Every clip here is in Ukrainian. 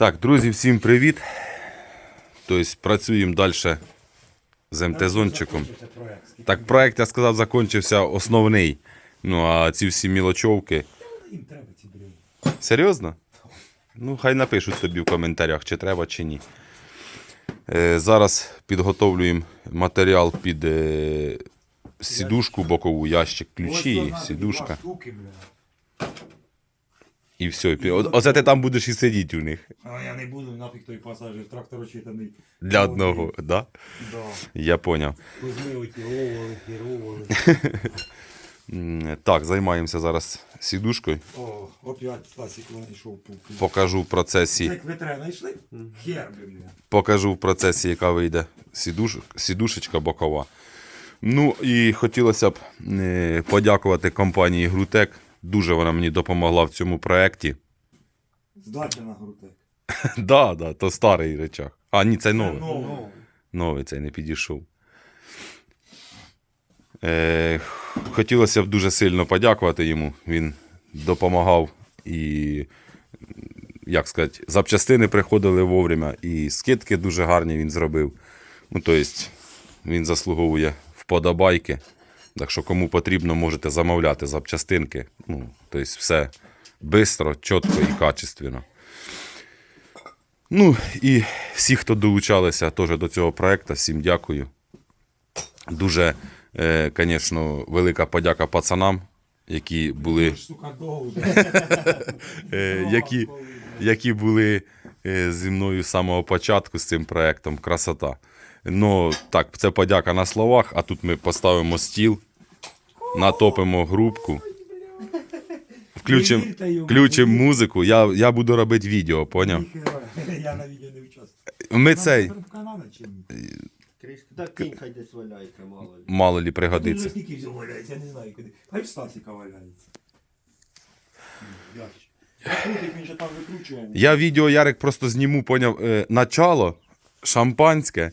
Так, друзі, всім привіт. Тобто працюємо далі з МТ-зончиком. Так, проект, я сказав, закінчився основний. Ну, а ці всі мілочовки. Серйозно? Ну, хай напишуть тобі в коментарях, чи треба, чи ні. Е, зараз підготовлюємо матеріал під е, сідушку бокову, ящик, ключі, сідушка. І все. Пі- о- Оце ти там будеш і сидіти у них. А я не буду, нафіг той пасажир, трактор очитаний. Для одного, да? Да. Я поняв. Кузьми оті ровали, ровали. М, Так, займаємося зараз сідушкою. О, опять Стасик знайшов пуки. Покажу в процесі, Як ви треба знайшли? Хер, блін. покажу в процесі, яка вийде сідуш, сідушечка бокова. Ну і хотілося б е, подякувати компанії Грутек. Дуже вона мені допомогла в цьому проєкті. Здача на грутек. Да, да, то старий речах. А, ні, це новий. Новий. Новий цей не підійшов. Е, хотілося б дуже сильно подякувати йому. Він допомагав і, як сказати, запчастини приходили вовремя, і скидки дуже гарні він зробив. Ну, тобто, він заслуговує вподобайки. Так що, кому потрібно, можете замовляти запчастинки. Ну, тобто, все швидко, чітко і качественно. Ну і всі, хто долучалися теж до цього проекту, всім дякую. Дуже, е, звісно, велика подяка пацанам, які були, е, які, які були е, зі мною з самого початку з цим проектом. Красота. Ну, так, це подяка на словах, а тут ми поставимо стіл, натопимо грубку. Включимо включим музику. Я, я буду робити відео, поняв? Я на відео не участвую. Ми цей так кинь хай десь валяється, мало ли. мало лі пригодиться. скільки взяв валяється, я не знаю куди. Хай в Стасика валяється. Я відео Ярик просто зніму, поняв, е, начало, шампанське,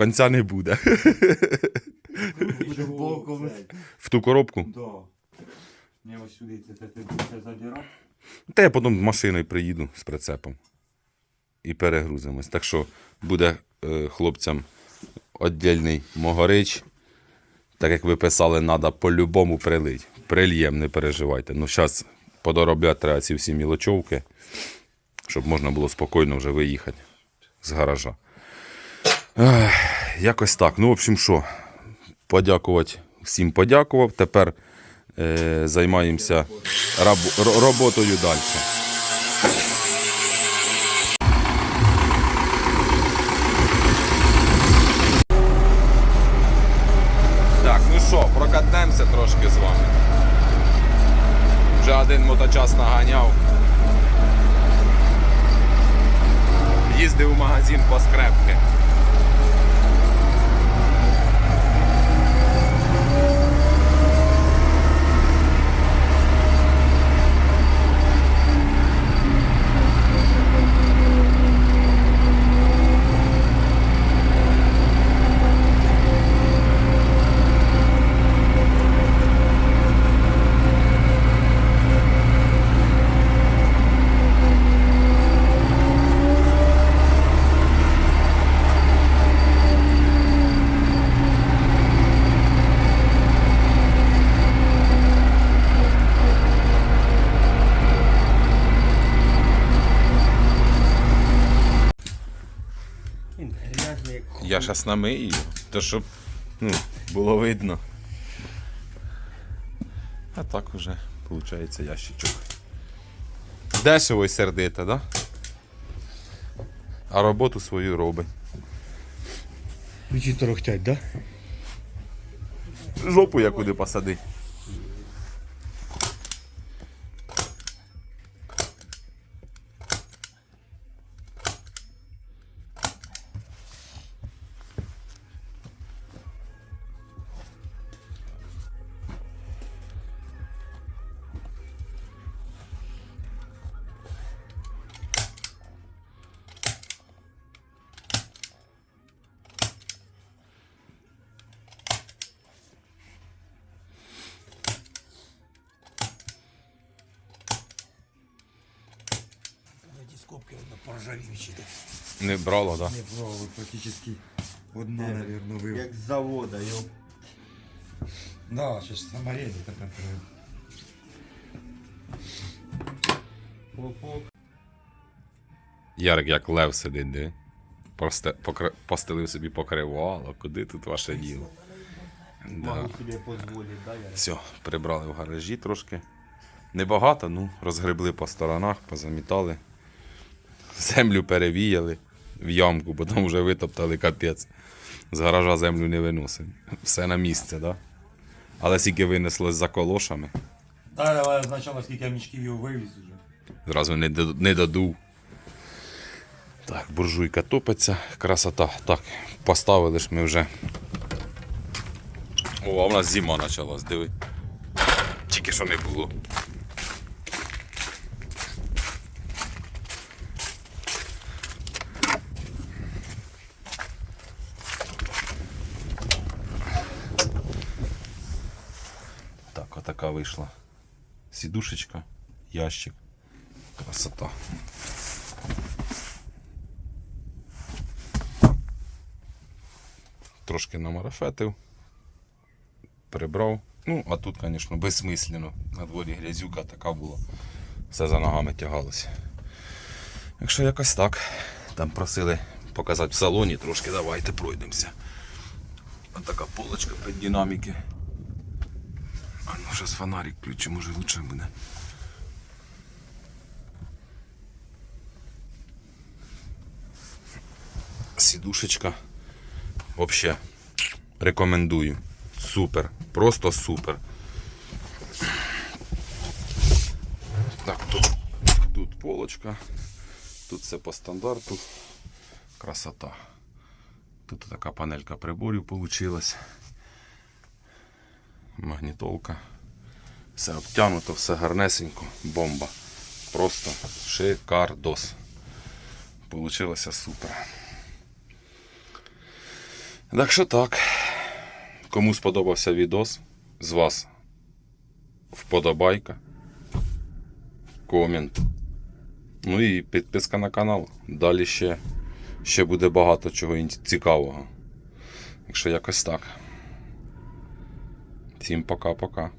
кінця не буде. Буде боком. В ту коробку. Да. Не ось сюди це це це це. Та я потім машиною приїду з прицепом і перегрузимось. Так що буде е, хлопцям віддільний могорич. Так як ви писали, треба по-любому прилить. Прильєм, не переживайте. Ну, зараз подоробляти треба ці всі мілочовки, щоб можна було спокійно вже виїхати з гаража. Якось так. Ну, в общем, що, подякувати всім подякував. Тепер е, займаємося раб- роботою далі. Так, ну що, прокатнемося трошки з вами. Вже один моточас наганяв. Їздив у магазин по скрепки. Він грязний, як Я зараз намию, її, то щоб ну, було видно. А так уже виходить ящичок. Дешево і сердито, да? А роботу свою робить. Вічі торохтять, да? Жопу я куди посадить. Воно поржавівчі. Не брало, так? Да? Не брало, практично одна, наверное, вив. Як з завода, йоп. Да, ще ж треба. Оп-оп. Ярик як лев сидить, де? Посте, покри, постелив собі покривало. Куди тут ваше діло? Да. Собі? Все, прибрали в гаражі трошки. Небагато, ну, розгребли по сторонах, позамітали. Землю перевіяли в ямку, бо там вже витоптали капець. З гаража землю не виносимо. Все на місце, так? Да? Але скільки винеслось за колошами, Та але спочатку скільки я мішків його вивіз уже. зразу не, не додув. Так, буржуйка топиться, красота. Так, поставили ж ми вже. О, а в нас зима почалась, диви. Тільки що не було. Вийшла. Сідушечка, ящик. Красота. Трошки намарафетив, прибрав. Ну, а тут, звісно, безсмислено. На дворі грязюка така була. Все за ногами тягалося. Якщо якось так. Там просили показати в салоні трошки, давайте пройдемося. Ось така полочка під динаміки. Зараз фонарик включу, може лучше буде. Сідушечка. Вообще рекомендую. Супер. Просто супер. Так, тут, тут полочка. Тут все по стандарту. Красота. Тут така панелька приборів получилась. Магнітолка. Все обтянуто, все гарнесенько. Бомба. Просто шикардос. Получилося супер. Так що так. Кому сподобався відос, з вас вподобайка, комент. Ну і підписка на канал. Далі ще, ще буде багато чого цікавого. Якщо якось так. Всім пока-пока.